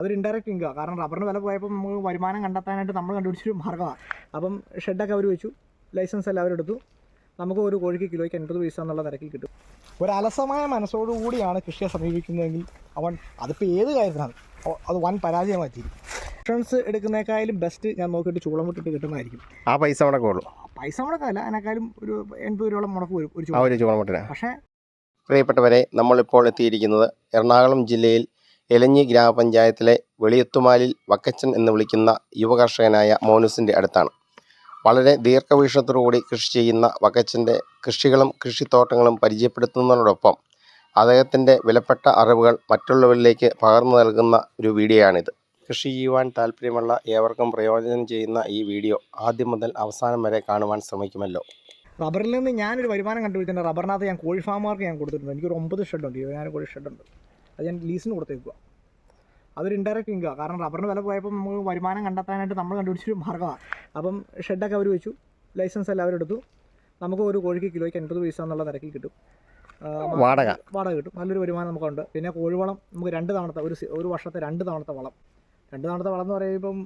അതൊരു indirect income കാരണം റബ്ബറിന് വില പോയപ്പോൾ നമുക്ക് വരുമാനം കണ്ടെത്താനായിട്ട് നമ്മൾ കണ്ടുപിടിച്ചൊരു മാർഗമാണ് അപ്പം ഷെഡൊക്കെ അവർ വെച്ചു. ലൈസൻസ് എല്ലാം അവരെടുത്തു നമുക്ക് ഒരു കോഴിക്ക് കിലോയ്ക്ക് എൺപത് പൈസ എന്നുള്ള നിരക്കിൽ കിട്ടും. ഒരു അലസമായ മനസ്സോടുകൂടിയാണ് കൃഷിയെ സമീപിക്കുന്നതെങ്കിൽ അവൻ അതിപ്പോൾ ഏത് കാര്യത്തിനാണ്? അത് വൻ പരാജയമായി തീരും. ഇൻഷുറൻസ് എടുക്കുന്നേക്കാളും ബെസ്റ്റ് ഞാൻ നോക്കിയിട്ട് ചൂളം വിട്ടിട്ട് കിട്ടുന്നതായിരിക്കും. ആ പൈസ മുടക്കുള്ളൂ പൈസ മുടക്കമല്ല അതിനേക്കാളും ഒരു എൺപത് രൂപയോളം മുടക്ക് വരും. ഒരു ചൂളം. പക്ഷേ പ്രിയപ്പെട്ടവരെ നമ്മളിപ്പോൾ എത്തിയിരിക്കുന്നത് എറണാകുളം ജില്ലയിൽ എലഞ്ഞി ഗ്രാമപഞ്ചായത്തിലെ വെളിയത്തുമാലിൽ വക്കച്ചൻ എന്ന് വിളിക്കുന്ന യുവകർഷകനായ മോനുസിന്റെ അടുത്താണ്. വളരെ ദീർഘവീക്ഷണത്തോടുകൂടി കൃഷി ചെയ്യുന്ന വക്കച്ചന്റെ കൃഷികളും കൃഷിത്തോട്ടങ്ങളും പരിചയപ്പെടുത്തുന്നതിനോടൊപ്പം അദ്ദേഹത്തിന്റെ വിലപ്പെട്ട അറിവുകൾ മറ്റുള്ളവരിലേക്ക് പകർന്നു നൽകുന്ന ഒരു വീഡിയോയാണിത്. കൃഷി ചെയ്യുവാൻ താല്പര്യമുള്ള ഏവർക്കും പ്രയോജനം ചെയ്യുന്ന ഈ വീഡിയോ ആദ്യം മുതൽ അവസാനം വരെ കാണുവാൻ ശ്രമിക്കുമല്ലോ. റബ്ബറിൽ നിന്ന് ഞാനൊരു വരുമാനം കണ്ടുപിടിച്ചിട്ടുണ്ട്. റബ്ബറിനകത്ത് ഞാൻ കോഴി ഫാമുകാർക്ക് ഞാൻ കൊടുത്തിട്ടുണ്ട്. എനിക്കൊരു ഒമ്പത് ഷെഡുണ്ട് ഇരുപതിനായിരം കോഴി ഷെഡുണ്ട്. അത് ഞാൻ ലീസിന് കൊടുത്തേക്കുക അതൊരു ഇൻഡയറക്റ്റ് ഇൻകം കാരണം റബ്ബറിന് വില പോയപ്പോൾ നമുക്ക് വരുമാനം കണ്ടെത്താനായിട്ട് നമ്മൾ കണ്ടുപിടിച്ചൊരു മാർഗമാണ് അപ്പം ഷെഡൊക്കെ അവർ വെച്ചു. ലൈസൻസ് എല്ലാം അവരെടുത്തു. നമുക്ക് ഒരു കോഴിക്ക് കിലോയ്ക്ക് എൺപത് പൈസ എന്നുള്ള നിരക്കിൽ കിട്ടും. വാടക. വാടക കിട്ടും. നല്ലൊരു വരുമാനം നമുക്കുണ്ട്. പിന്നെ കോഴിവളം നമുക്ക് രണ്ട് തവണത്തെ ഒരു ഒരു വർഷത്തെ രണ്ട് തവണത്തെ വളം. രണ്ട് തവണത്തെ വളം എന്ന് പറയുമ്പം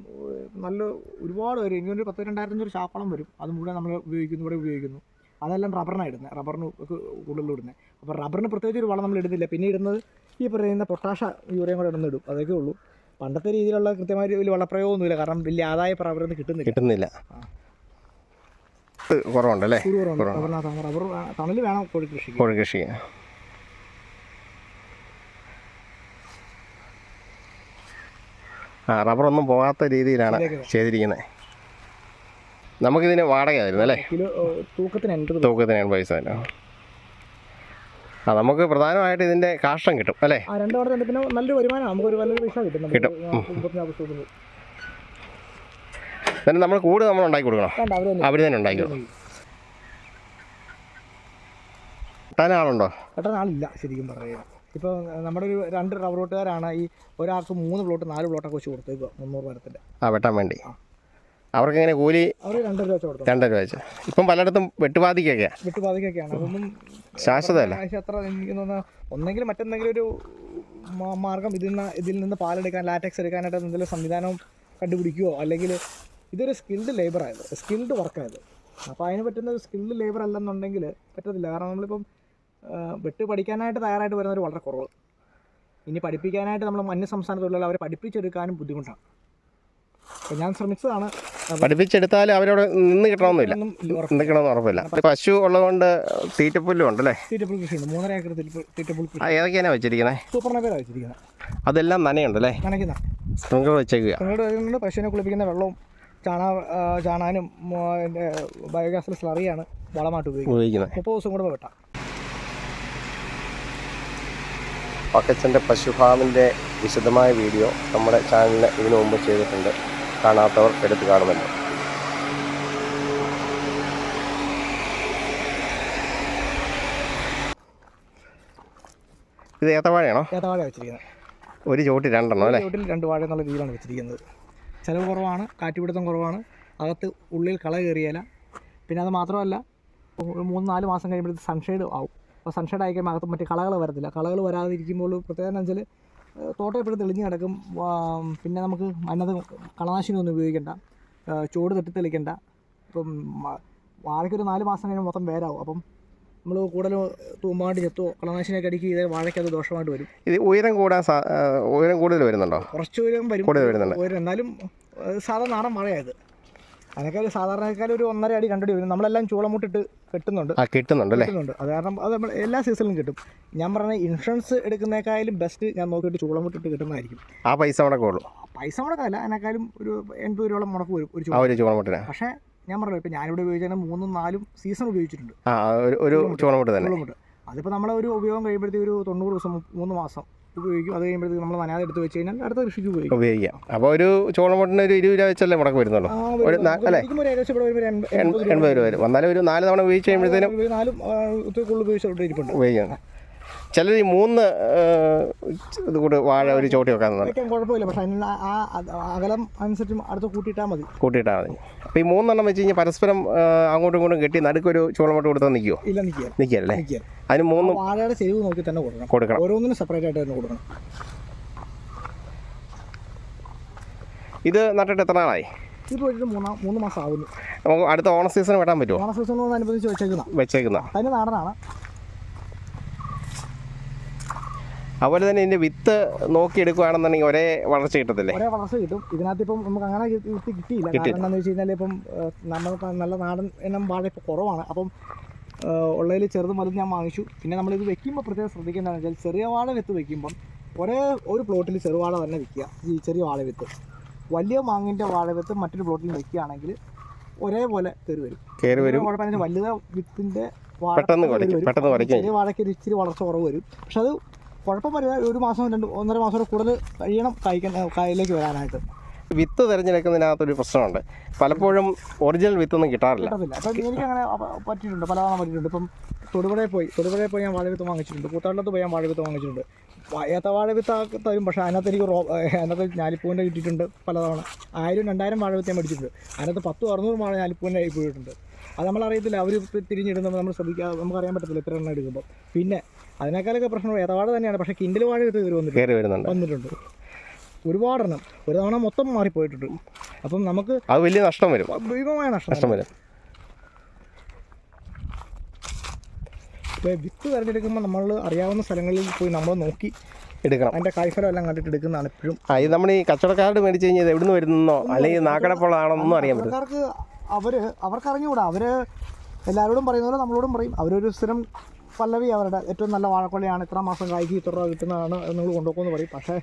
നല്ല ഒരുപാട് വരും ഇനി ഒരു പത്ത് ഒരു ചാപ്പളം വരും. അത് മുഴുവൻ നമ്മൾ ഉപയോഗിക്കുന്നു ഇവിടെ ഉപയോഗിക്കുന്നു. അതെല്ലാം റബ്ബറിനാണ് ഇടുന്നത് റബ്ബറിന് കൂടുതൽ ഇടുന്നത് അപ്പോൾ റബ്ബറിന് പ്രത്യേകിച്ച് ഒരു വളം നമ്മൾ ഇടുന്നില്ല. പിന്നെ ഇടുന്നത് ഈ പറയുന്ന പൊട്ടാഷ യൂറിയം കൂടെ ഇടുന്നിടും അതൊക്കെ ഉള്ളൂ. പണ്ടത്തെ രീതിയിലുള്ള കൃത്യമായ വലിയ വളപ്രയോഗമൊന്നുമില്ല. കാരണം വലിയ ആദായ റബ്ബറിൽ കിട്ടുന്നില്ല. കിട്ടുന്നില്ല. കുറവുണ്ടല്ലേ? റബ്ബർ തണൽ വേണം കോഴി കോഴി കൃഷി. ആ റബ്ബറൊന്നും പോകാത്ത രീതിയിലാണ്. ചെയ്തിരിക്കുന്നത് നമുക്കിതിന് വാടക ആയിരുന്നു അല്ലേ തൂക്കത്തിന് എൺപത് പൈസ. തന്നെ ആ നമുക്ക് പ്രധാനമായിട്ട് ഇതിന്റെ കാഷ്ടം കിട്ടും അല്ലേ? ആ രണ്ട് തവണ തന്നെ പിന്നെ നല്ലൊരു വരുമാനം നമുക്കൊരു നല്ലൊരു പൈസ കിട്ടും നമുക്ക് കിട്ടും. ആ, മുപ്പത്തിനാല് ദിവസത്തിന്. എന്നിട്ട് നമ്മൾ കൂട് നമ്മൾ ഉണ്ടാക്കി കൊടുക്കണം. വേണ്ട അവർ തന്നെ. അവർ തന്നെ ഉണ്ടാക്കി കൊടുക്കും കിട്ടാൻ ആളുണ്ടോ പെട്ടെന്ന് ആളില്ല ശരിക്കും പറയുക ഇപ്പോൾ നമ്മുടെ ഒരു രണ്ട് റബ്ബർ പ്ലോട്ടുകാരാണ് ഈ ഒരാൾക്ക് മൂന്ന് പ്ലോട്ട് നാല് പ്ലോട്ടൊക്കെ വെച്ച് കൊടുത്തേക്കുക മുന്നൂറ് മരത്തിന്റെ ആ വെട്ടാൻ വേണ്ടി. അവർക്ക് ഇങ്ങനെ കൂലി രണ്ടര വെച്ച് കൊടുത്തു. രണ്ടര രൂപ വെച്ച്. ഇപ്പം പലയിടത്തും വെട്ടുപാതിക്കൊക്കെ. വിട്ടുപാതിക്കൊക്കെയാണ്. അതൊന്നും ശാശ്വതമല്ല. അത്ര എനിക്ക് തോന്നുന്ന ഒന്നെങ്കിലും മറ്റെന്തെങ്കിലും ഒരു മാർഗം ഇതിൽ നിന്ന് ഇതിൽ നിന്ന് പാലെടുക്കാൻ ലാറ്റക്സ് എടുക്കാനായിട്ട് എന്തെങ്കിലും സംവിധാനം കണ്ടുപിടിക്കുകയോ അല്ലെങ്കിൽ ഇതൊരു സ്കിൽഡ് ലേബറായത് സ്കിൽഡ് വർക്കായത് അപ്പോൾ അതിന് പറ്റുന്ന ഒരു സ്കിൽഡ് ലേബർ അല്ലെന്നുണ്ടെങ്കിൽ പറ്റത്തില്ല. കാരണം നമ്മളിപ്പം വെട്ട് പഠിക്കാനായിട്ട് തയ്യാറായിട്ട് വരുന്നവർ വളരെ കുറവ്. ഇനി പഠിപ്പിക്കാനായിട്ട് നമ്മൾ അന്യ സംസ്ഥാനത്തുള്ള അവരെ പഠിപ്പിച്ചെടുക്കാനും ബുദ്ധിമുട്ടാണ്. അപ്പോൾ ഞാൻ ശ്രമിച്ചതാണ് പഠിപ്പിച്ചെടുത്താൽ അവരവിടെ നിന്ന് കിട്ടണമെന്നില്ല. നിൽക്കണമെന്ന് ഉറപ്പില്ല. പശു ഉള്ളതുകൊണ്ട് തീറ്റപ്പുല്ലും ഉണ്ടല്ലേ ആ ഏതൊക്കെയാണ് വെച്ചിരിക്കുന്നത് അതെല്ലാം നനയുണ്ടല്ലേ സ്പ്രിങ്കർ വെച്ചേക്കുക. പശുവിനെ കുളിപ്പിക്കുന്ന വെള്ളവും ചാണാ ചാണാനും ബയോഗ്യാസ് സ്ലറിയാണ് വളമായിട്ട് ഉപയോഗിക്കുന്നത്. മുപ്പത് ദിവസം കൂടെ വെട്ടാം. പക്കച്ചന്റെ പശു ഫാമിന്റെ വിശദമായ വീഡിയോ നമ്മുടെ ചാനലിൽ ഇതിനു മുമ്പ് ചെയ്തിട്ടുണ്ട്. കാണാത്തവർ എടുത്തു കാണുമല്ലോ. ഇത് ഏത്തവാഴയാണോ ഏത്തവാഴ വെച്ചിരിക്കുന്നത്. ഒരു ചോട്ടി രണ്ടെണ്ണം അല്ലേ? ചോട്ടിൽ രണ്ട് വാഴ എന്നുള്ള രീതിയിലാണ് വെച്ചിരിക്കുന്നത്. ചിലവ് കുറവാണ് കാറ്റുപിടുത്തം കുറവാണ്. അകത്ത് ഉള്ളിൽ കള കയറിയല. പിന്നെ അത് മാത്രമല്ല ഒരു മൂന്ന് നാല് മാസം കഴിയുമ്പോഴത്തേക്ക് സൺഷെയ്ഡ് ആവും. അപ്പോൾ സൺഷെയ്ഡ് ആയി കഴിയുമ്പോൾ അകത്ത് മറ്റു കളകൾ വരത്തില്ല. കളകൾ വരാതിരിക്കുമ്പോൾ പ്രത്യേകത എന്ന് വെച്ചാൽ തോട്ടം എപ്പോഴും തെളിഞ്ഞ് കിടക്കും. പിന്നെ നമുക്ക് അതിനകത്ത് കളനാശിനി ഒന്നും ഉപയോഗിക്കണ്ട. ചോട് തെറ്റി തെളിക്കണ്ട ഇപ്പം വാഴയ്ക്ക് വാഴയ്ക്കൊരു നാല് മാസം കഴിഞ്ഞാൽ മൊത്തം വേരാവും. അപ്പം നമ്മൾ കൂടുതൽ തൂമ്പാണ്ട് ചെത്തോ കളനാശിനിയൊക്കെ അടിക്കുക ചെയ്താൽ വാഴയ്ക്ക് അത് ദോഷമായിട്ട് വരും. ഇത് ഉയരം കൂടാൻ ഉയരം കൂടുതൽ വരുന്നുണ്ടോ? കുറച്ച് ഉയരം വരും. കൂടുതൽ വരുന്നുണ്ട്. ഉയരം. എന്നാലും സാധാരണ നാടൻ നാടൻ മഴയായത് ഒരു സാധാരണക്കാർ ഒരു ഒന്നര അടി രണ്ടടി വരും. നമ്മളെല്ലാം ചൂളമുട്ടിട്ട് കെട്ടുന്നുണ്ട്. ആ കിട്ടുന്നുണ്ട് അല്ലേ? കിട്ടുന്നുണ്ട്. അത് കാരണം അത് നമ്മൾ എല്ലാ സീസണിലും കിട്ടും. ഞാൻ പറഞ്ഞ ഇൻഷുറൻസ് എടുക്കുന്നേക്കാളും ബെസ്റ്റ് ഞാൻ നോക്കിയിട്ട് ചൂളമുട്ടിട്ട് കിട്ടുന്നതായിരിക്കും. ആ പൈസ മുടക്കുള്ളൂ പൈസ മുടക്കമല്ല അതിനേക്കാളും ഒരു എൺപത് രൂപയോളം മുടക്ക് വരും ഒരു ആ ചൂള. ഒരു ചുവണമുട്ടിന് പക്ഷേ ഞാൻ പറഞ്ഞു ഇപ്പം ഞാനിവിടെ ഉപയോഗിച്ചാൽ മൂന്നും നാലും സീസൺ ഉപയോഗിച്ചിട്ടുണ്ട്. ആ ഒരു ചൂളമൂട്ട്. തന്നെ. ചൂളമുട്ട്. അതിപ്പോൾ നമ്മളെ ഒരു ഉപയോഗം കഴിയുമ്പോഴത്തേക്ക് ഒരു തൊണ്ണൂറ് ദിവസം മൂന്ന് മാസം ഉപയോഗിക്കും. അത് കഴിയുമ്പോഴത്തേക്ക് നമ്മൾ നനയാതെ എടുത്ത് വെച്ച് കഴിഞ്ഞാൽ അടുത്ത കൃഷിക്ക് ഉപയോഗിക്കും. ഉപയോഗിക്കാം. അപ്പോൾ ഒരു ചുവണമുട്ടിന് ഒരു ഇരുപത് രൂപ വെച്ചല്ലേ മുടക്ക് വരുന്നുള്ളൂ? ഒരു. അല്ലേ? എൺപത് രൂപ വരും. വന്നാലും ഒരു നാല് തവണ ഉപയോഗിച്ച് കഴിയുമ്പോഴത്തേനും ഉപയോഗിച്ചിട്ട് ഇരിപ്പുണ്ട്. ഉപയോഗിക്കാം. ചിലർ ഈ മൂന്ന് ഇത് കൂടെ വാഴ ഒരു ചോട്ടി വെക്കാൻ കുഴപ്പമില്ല. പക്ഷേ ആ അകലം അനുസരിച്ച് അടുത്ത് കൂട്ടിയിട്ടാൽ മതി. കൂട്ടിയിട്ടാൽ മതി. അപ്പോൾ ഈ മൂന്നെണ്ണം വെച്ച് കഴിഞ്ഞാൽ പരസ്പരം അങ്ങോട്ടും ഇങ്ങോട്ടും കെട്ടി നടുക്കൊരു ചോളമോട്ട് കൊടുത്താൽ നിൽക്കുമോ ഇല്ല നിൽക്കുക നിൽക്കുകയല്ലേ അതിന് മൂന്ന് വാഴയുടെ ചെരിവ് നോക്കി തന്നെ കൊടുക്കണം. കൊടുക്കണം. ഓരോന്നിനും സെപ്പറേറ്റ് ആയിട്ട് തന്നെ കൊടുക്കണം. ഇത് നട്ടിട്ട് എത്ര നാളായി? മൂന്നാം മാസം ആകുന്നു നമുക്ക് അടുത്ത ഓണ സീസൺ വെട്ടാൻ പറ്റുമോ ഓണ സീസണിനോടനുബന്ധിച്ച് വെച്ചേക്കുന്ന. വെച്ചേക്കുന്ന. അതിന് നാടനാണ്. അതുപോലെ തന്നെ ഇതിന്റെ വിത്ത് നോക്കിയെടുക്കുകയാണെന്നുണ്ടെങ്കിൽ ഒരേ വളർച്ച കിട്ടത്തില്ലേ? ഒരേ വളർച്ച കിട്ടും. ഇതിനകത്ത് ഇപ്പം നമുക്ക് അങ്ങനെ വിത്ത് കിട്ടിയില്ല. കാരണം എന്താണെന്ന് വെച്ച് കഴിഞ്ഞാൽ ഇപ്പം നമ്മൾ നല്ല നാടൻ എണ്ണം വാഴ ഇപ്പോൾ കുറവാണ്. അപ്പം ഉള്ളതിൽ ചെറുതും വലുതും ഞാൻ വാങ്ങിച്ചു. പിന്നെ നമ്മൾ ഇത് വെക്കുമ്പോൾ പ്രത്യേകം ശ്രദ്ധിക്കേണ്ടതെന്ന് വെച്ചാൽ ചെറിയ വാഴ വിത്ത് വെക്കുമ്പം ഒരേ ഒരു പ്ലോട്ടിൽ ചെറുവാഴ തന്നെ വിൽക്കുക. ഈ ചെറിയ വാഴ വിത്ത്. വലിയ മാങ്ങിന്റെ വാഴ വിത്ത് മറ്റൊരു പ്ലോട്ടിൽ വെക്കുകയാണെങ്കിൽ ഒരേപോലെ കയറി വരും. കയറി വരും. കുഴപ്പമില്ല. വലുത വിത്തിന്റെ പെട്ടെന്ന്. പെട്ടെന്ന് ചെറിയ വാഴയ്ക്ക് ഒരു ഇച്ചിരി വളർച്ച കുറവ് വരും. പക്ഷെ അത് കുഴപ്പം വരിക ഒരു മാസം രണ്ട് ഒന്നര മാസം കൂടെ കൂടുതൽ കഴിയണം കായ്ക്കാൻ കായലിലേക്ക് വരാനായിട്ട്. വിത്ത് തിരഞ്ഞെടുക്കുന്നതിനകത്തൊരു പ്രശ്നമുണ്ട്. പലപ്പോഴും ഒറിജിനൽ വിത്തൊന്നും കിട്ടാറില്ല. കിട്ടത്തില്ല. അപ്പം എനിക്ക് അങ്ങനെ പറ്റിയിട്ടുണ്ട് പലതവണ പറ്റിയിട്ടുണ്ട്. ഇപ്പം തൊടുപുഴയിൽ പോയി തൊടുപുഴയിൽ പോയി ഞാൻ വാഴവിത്ത് വാങ്ങിച്ചിട്ടുണ്ട്. കൂത്താട്ടിലത്ത് പോയി ഞാൻ വാഴവിത്ത് വാങ്ങിച്ചിട്ടുണ്ട്. ഏത്ത വാഴവിത്ത് തരും പക്ഷേ അതിനകത്ത് എനിക്ക് റോ അതിനകത്ത് ഞാലിപ്പൂവിന്റെ കിട്ടിയിട്ടുണ്ട് പലതവണ. ആയിരം രണ്ടായിരം വാഴവിത്ത് ഞാൻ മേടിച്ചിട്ടുണ്ട്. അതിനകത്ത് പത്തും അറുന്നൂറ് വാഴ ഞാലിപ്പൂവിന്റെ ആയി പോയിട്ടുണ്ട്. അത് നമ്മൾ അറിയത്തില്ല അവർ തിരിഞ്ഞിടുമ്പോൾ നമ്മൾ ശ്രദ്ധിക്കാതെ നമുക്ക് അറിയാൻ പറ്റത്തില്ല എത്ര എണ്ണം എടുക്കുമ്പോൾ പിന്നെ അതിനേക്കാളൊക്കെ പ്രശ്നം ഏതാട് തന്നെയാണ്. പക്ഷേ കിൻഡിൽ വാഴ കയറി വന്നിട്ടുണ്ട്. കയറി വരുന്നുണ്ട്. വന്നിട്ടുണ്ട്. ഒരുപാടെണ്ണം. ഒരു തവണ മൊത്തം മാറിപ്പോയിട്ടുണ്ട്. അപ്പം നമുക്ക് അത് വലിയ നഷ്ടം വരും. ഭീമമായ നഷ്ടം വരും. ഇപ്പോൾ വിത്ത് തിരഞ്ഞെടുക്കുമ്പോൾ നമ്മൾ അറിയാവുന്ന സ്ഥലങ്ങളിൽ പോയി നമ്മൾ നോക്കി എടുക്കണം. അതിന്റെ കായ്ഫലം എല്ലാം കണ്ടിട്ട് എടുക്കുന്നതാണ് എപ്പോഴും ആ ഇത് നമ്മൾ ഈ കച്ചവടക്കാരുടെ മേടിച്ച് കഴിഞ്ഞാൽ ഇത് എവിടുന്ന് വരുന്നോ? അല്ലെങ്കിൽ നാക്കടപ്പുള്ളതാണോ ഒന്നും അറിയാൻ പറ്റും അവർ അവർക്ക് അറിഞ്ഞുകൂടാ അവർ എല്ലാവരോടും പറയുന്ന പോലെ നമ്മളോടും പറയും. അവരൊരു സ്ഥിരം പല്ലവി അവരുടെ ഏറ്റവും നല്ല വാഴക്കൊലയാണ് ഇത്ര മാസം കായ്ക്ക് ഇത്ര രൂപ കിട്ടുന്നതാണ് നിങ്ങൾ കൊണ്ടുപോകുമെന്ന് പറയും. പക്ഷേ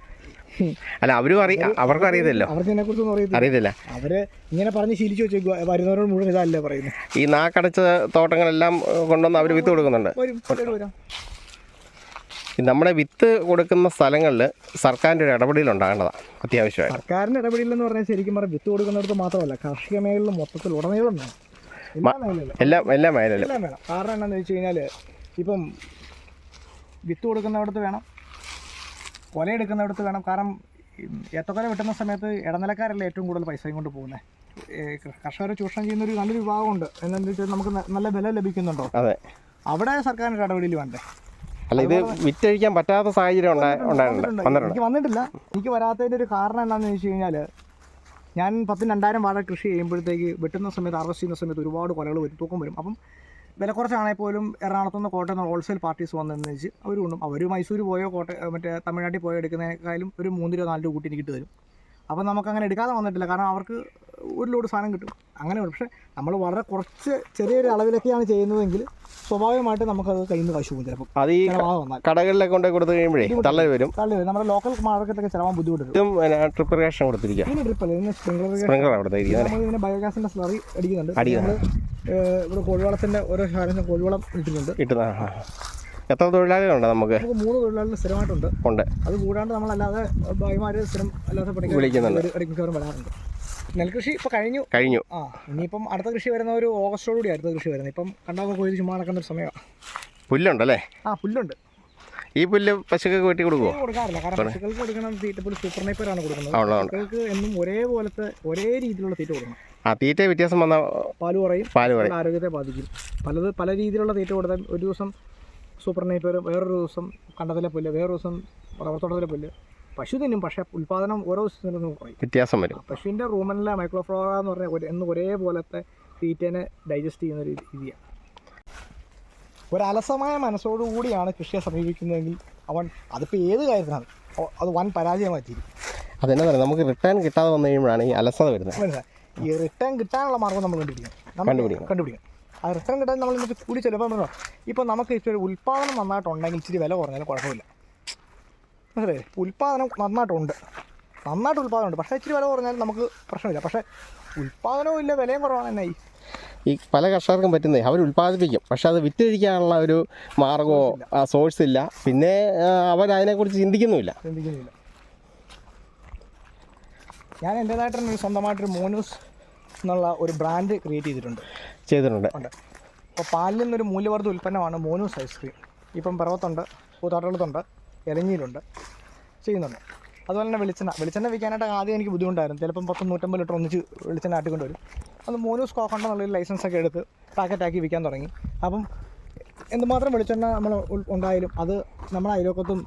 അല്ല അവരും അവർക്ക് അറിയത്തില്ലോ അവർക്ക് ഇതിനെക്കുറിച്ചൊന്നും അറിയത്തില്ല. അറിയത്തില്ല. അവർ ഇങ്ങനെ പറഞ്ഞ് ശീലിച്ചു വെച്ചേക്കുക വരുന്നവരോട് മുഴുവൻ ഇതല്ലേ പറയുന്നത്. ഈ നാക്കടച്ച തോട്ടങ്ങളെല്ലാം കൊണ്ടുവന്ന് അവർ വിത്ത് കൊടുക്കുന്നുണ്ട് വരും ഇങ്ങോട്ട് വരാം ഈ നമ്മുടെ വിത്ത് കൊടുക്കുന്ന സ്ഥലങ്ങളിൽ സർക്കാരിന്റെ ഒരു ഇടപെടൽ ഉണ്ടാകേണ്ടതാണ് അത്യാവശ്യമായിട്ട്. സർക്കാരിന്റെ ഇടപെടലെന്ന് പറഞ്ഞാൽ ശരിക്കും പറഞ്ഞാൽ വിത്ത് കൊടുക്കുന്നിടത്ത് മാത്രമല്ല കാർഷിക മേഖലയിൽ മൊത്തത്തിൽ ഉടനീളം വേണം. എല്ലാ മേഖലയിലും. എല്ലാം എല്ലാ മേഖലയിലും. എല്ലാം വേണം. കാരണം എന്താണെന്ന് വെച്ച് കഴിഞ്ഞാൽ ഇപ്പം വിത്ത് കൊടുക്കുന്നിടത്ത് വേണം കൊല എടുക്കുന്നിടത്ത് വേണം. കാരണം ഏത്തക്കൊല വെട്ടുന്ന സമയത്ത് ഇടനിലക്കാരല്ല ഏറ്റവും കൂടുതൽ പൈസയും കൊണ്ട് പോകുന്നത് കർഷകരെ ചൂഷണം ചെയ്യുന്ന ഒരു നല്ലൊരു വിഭാഗമുണ്ട്. എന്താണെന്ന് വെച്ചാൽ നമുക്ക് നല്ല വില ലഭിക്കുന്നുണ്ടോ? അതെ. അവിടെ സർക്കാരിന്റെ ഇടപെടലിൽ വേണ്ടേ? അല്ല ഇത് വിറ്റഴിക്കാൻ പറ്റാത്ത സാഹചര്യം ഉണ്ടാ ഉണ്ടായിട്ടുണ്ട്. എനിക്ക് വന്നിട്ടില്ല. എനിക്ക് വരാത്തതിന്റെ ഒരു കാരണം എന്താണെന്ന് ചോദിച്ചു കഴിഞ്ഞാൽ ഞാൻ പത്തിന് രണ്ടായിരം വാഴ കൃഷി ചെയ്യുമ്പോഴത്തേക്ക് വെട്ടുന്ന സമയത്ത് ഹാർവസ്റ്റ് ചെയ്യുന്ന സമയത്ത് ഒരുപാട് കൊലകൾ വരും തൂക്കം വരും. അപ്പം വില കുറച്ചാണെങ്കിൽ പോലും എറണാകുളത്ത് നിന്ന് കോട്ടയം ഹോൾസെയിൽ പാർട്ടീസ് വന്നതെന്ന് വെച്ച് അവർ കൊണ്ടും അവർ മൈസൂർ പോയോ കോട്ടയം മറ്റേ തമിഴ്നാട്ടിൽ പോയോ എടുക്കുന്നതിനേക്കാളും ഒരു മൂന്ന് രൂപ നാല് രൂപ കൂട്ടി എനിക്ക് ഇട്ട് തരും. അപ്പം നമുക്ക് അങ്ങനെ എടുക്കാതെ വന്നിട്ടില്ല. കാരണം അവർക്ക് ഒരു ലോഡ് സാധനം കിട്ടും. അങ്ങനെ വരും. പക്ഷേ നമ്മൾ വളരെ കുറച്ച് ചെറിയൊരു അളവിലൊക്കെയാണ് ചെയ്യുന്നതെങ്കിൽ സ്വാഭാവികമായിട്ട് നമുക്കത് കയ്യിൽ നിന്ന് കാശ് പോകും ചിലപ്പോൾ അത് ഈ കടകളിലൊക്കെ കൊണ്ടുപോയി കൊടുത്തു കഴിയുമ്പോഴേ തള്ളൽ വരും. തള്ളി വരും. നമ്മുടെ ലോക്കൽ മാർക്കറ്റൊക്കെ ചിലവാൻ ബുദ്ധിമുട്ട് ട്രിപ്പ് ഇറിഗേഷൻ കൊടുത്തിരിക്കുക. ഇതിന് ഡ്രിപ്പല്ല ഇതിന് സ്പ്രിംഗ്ലർ നമ്മൾ ഇതിന് ബയോഗ്യാസിന്റെ സ്ലറി അടിക്കുന്നുണ്ട്. നമ്മൾ ഇവിടെ കോഴിവളത്തിന്റെ ഓരോ ശാലം കോഴിവളം ഇട്ടിട്ടുണ്ട്. ആ. എത്ര തൊഴിലാളികളുണ്ട് നമുക്ക്? മൂന്ന് തൊഴിലാളികൾ സ്ഥിരമായിട്ടുണ്ട്. ഉണ്ട്. അത് കൂടാണ്ട് നമ്മളല്ലാതെ ഭായിമാർ സ്ഥിരം അല്ലാതെ വിളിക്കുന്നുണ്ട്. വരാറുണ്ട്. നെൽകൃഷി ഇപ്പൊ കഴിഞ്ഞു. കഴിഞ്ഞു. ആ ഇനിയിപ്പം അടുത്ത കൃഷി വരുന്ന ഒരു ഓഗസ്റ്റോടുകൂടി അടുത്ത കൃഷി വരുന്നത്. ഇപ്പം കണ്ടാകുമ്പോൾ കൊയ്ത് ചുമ്മാ നടക്കുന്ന ഒരു സമയമാണ് പുല്ലുണ്ടല്ലേ? ആ പുല്ലുണ്ട്. ഈ പുല്ല് പശുക്കൾക്ക് വെട്ടി കൊടുക്കുമോ കൊടുക്കാറില്ല. കാരണം പശുക്കൾക്ക് കൊടുക്കണം തീറ്റപ്പുല്ല് സൂപ്പർ നൈപ്പർ ആണ് കൊടുക്കുന്നത് പശുക്കൾക്ക് എന്നും ഒരേപോലത്തെ ഒരേ രീതിയിലുള്ള തീറ്റ കൊടുക്കണം. ആ തീറ്റ വ്യത്യാസം വന്ന പാൽ കുറയും. പാൽ കുറയും. ആരോഗ്യത്തെ ബാധിക്കും. പലത് പല രീതിയിലുള്ള തീറ്റ കൊടുത്താൽ ഒരു ദിവസം സൂപ്പർ നൈപ്പർ വേറൊരു ദിവസം കണ്ടതിലെ പുല്ല് വേറൊരു ദിവസം റബ്ബർ തോട്ടത്തിലെ പുല്ല്. പശു തിന്നും പക്ഷേ ഉൽപാദനം ഓരോ ദിവസത്തിനും കുറയും. വ്യത്യാസം വരും. പശുവിന്റെ റൂമനിലെ മൈക്രോഫ്ലോറ എന്ന് പറഞ്ഞാൽ ഒരു എന്ന് ഒരേപോലത്തെ തീറ്റേനെ ഡൈജസ്റ്റ് ചെയ്യുന്ന ഒരു രീതിയാണ് ഒരു അലസമായ മനസ്സോടുകൂടിയാണ് കൃഷിയെ സമീപിക്കുന്നതെങ്കിൽ അവൻ അതിപ്പോൾ ഏത് കാര്യത്തിനാണ്? അത് വൻ പരാജയമായി തീരും. അതെന്നാ പറയുക? നമുക്ക് റിട്ടേൺ കിട്ടാതെ വന്നു കഴിയുമ്പോഴാണ് ഈ അലസത വരുന്നത്. ഈ റിട്ടേൺ കിട്ടാനുള്ള മാർഗം നമ്മൾ കണ്ടുപിടിക്കണം. കണ്ടുപിടിക്കണം. കണ്ടുപിടിക്കണം. ആ റിട്ടേൺ കിട്ടാൻ നമ്മൾ ഇന്നിട്ട് കൂടി ചിലപ്പോൾ ഇപ്പോൾ നമുക്ക് ഇച്ചിരി ഉൽപ്പാദനം നന്നായിട്ടുണ്ടെങ്കിൽ ഇച്ചിരി വില കുറഞ്ഞാലും കുഴപ്പമില്ല. മനസ്സിലായി ഉൽപ്പാദനം നന്നായിട്ടുണ്ട്. നന്നായിട്ട് ഉൽപ്പാദനമുണ്ട് പക്ഷേ ഇച്ചിരി വില കുറഞ്ഞാൽ നമുക്ക് പ്രശ്നമില്ല. പക്ഷേ ഉൽപ്പാദനവും ഇല്ല വിലയും കുറവാണ് എന്നായി ഈ പല കർഷകർക്കും പറ്റുന്നേ. അവർ ഉൽപ്പാദിപ്പിക്കും പക്ഷെ അത് വിറ്റഴിക്കാനുള്ള ഒരു മാർഗമോ സോഴ്സ് ഇല്ല. പിന്നെ അവരതിനെക്കുറിച്ച് ചിന്തിക്കുന്നുമില്ല. ചിന്തിക്കുന്നില്ല. ഞാൻ എന്റേതായിട്ട് തന്നെ സ്വന്തമായിട്ടൊരു മോനൂസ് എന്നുള്ള ഒരു ബ്രാൻഡ് ക്രിയേറ്റ് ചെയ്തിട്ടുണ്ട്. ചെയ്തിട്ടുണ്ട്. ഉണ്ട്. അപ്പോൾ പാലിൽ നിന്നൊരു മൂല്യവർദ്ധ ഉൽപ്പന്നമാണ് മോനൂസ് ഐസ്ക്രീം ഇപ്പം പിറവത്തുണ്ട് കൂത്താട്ടുകളത്തുണ്ട് എലഞ്ഞിയിലുണ്ട് ചെയ്യുന്നുണ്ട്. അതുപോലെ തന്നെ വെളിച്ചെണ്ണ. വെളിച്ചെണ്ണ വിൽക്കാനായിട്ട് ആദ്യം എനിക്ക് ബുദ്ധിമുട്ടായിരുന്നു. ചിലപ്പം പത്ത് നൂറ്റമ്പത് ലിറ്റർ ഒന്നിച്ച് വെളിച്ചെണ്ണ ആട്ടിക്കൊണ്ട് വരും. അത് മോനൂസ് കോക്കണ്ട എന്നുള്ളൊരു ലൈസൻസ് ഒക്കെ എടുത്ത് പാക്കറ്റാക്കി വിൽക്കാൻ തുടങ്ങി. അപ്പം എന്തുമാത്രം വെളിച്ചെണ്ണ നമ്മൾ ഉണ്ടായാലും അത് നമ്മുടെ അയലോക്കത്തും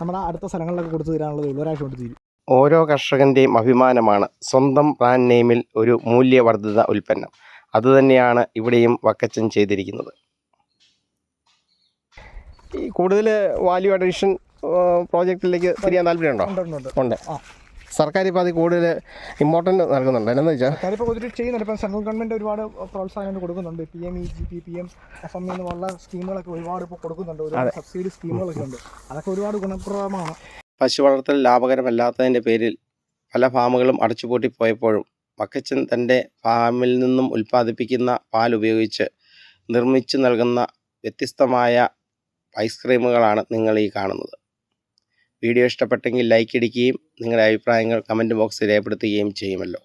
നമ്മുടെ അടുത്ത സ്ഥലങ്ങളിലൊക്കെ കൊടുത്തു തരാനുള്ളത് ഒരാഴ്ച കൊണ്ട് തീരും. ഓരോ കർഷകന്റെയും അഭിമാനമാണ് സ്വന്തം ബ്രാൻഡ് നെയിമിൽ ഒരു മൂല്യവർദ്ധിത ഉൽപ്പന്നം. അതുതന്നെയാണ് ഇവിടെയും വക്കച്ചൻ ചെയ്തിരിക്കുന്നത്. ഈ കൂടുതൽ വാല്യൂ അഡീഷൻ പ്രോജക്റ്റിലേക്ക് തിരിയാൻ താല്പര്യമുണ്ടോ? ഉണ്ട്. സർക്കാർ ഇപ്പോൾ അത് കൂടുതൽ ഇമ്പോർട്ടന്റ് നൽകുന്നുണ്ട് എന്നാന്ന് വെച്ചാൽ ഇപ്പോൾ ഒത്തിരി ചെയ്യുന്നുണ്ട്. ഇപ്പം സെൻട്രൽ ഗവൺമെന്റ് ഒരുപാട് പ്രോത്സാഹനം കൊടുക്കുന്നുണ്ട്. P M E G P P M F M എന്നുള്ള സ്കീമുകളൊക്കെ ഒരുപാട് ഇപ്പോൾ കൊടുക്കുന്നുണ്ട്. ഒരുപാട് സബ്സിഡി സ്കീമുകളൊക്കെ ഉണ്ട്. അതൊക്കെ ഒരുപാട് ഗുണപ്രദമാണ്. പശു വളർത്തൽ ലാഭകരമല്ലാത്തതിന്റെ പേരിൽ പല ഫാമുകളും അടച്ചുപൂട്ടി പോയപ്പോഴും മക്കച്ചൻ തന്റെ ഫാമിൽ നിന്നും ഉൽപ്പാദിപ്പിക്കുന്ന പാൽ ഉപയോഗിച്ച് നിർമ്മിച്ചു നൽകുന്ന വ്യത്യസ്തമായ ഐസ്ക്രീമുകളാണ് നിങ്ങൾ ഈ കാണുന്നത്. വീഡിയോ ഇഷ്ടപ്പെട്ടെങ്കിൽ ലൈക്ക് ഇടിക്കുകയും നിങ്ങളുടെ അഭിപ്രായങ്ങൾ കമന്റ് ബോക്സിൽ രേഖപ്പെടുത്തുകയും ചെയ്യുമല്ലോ.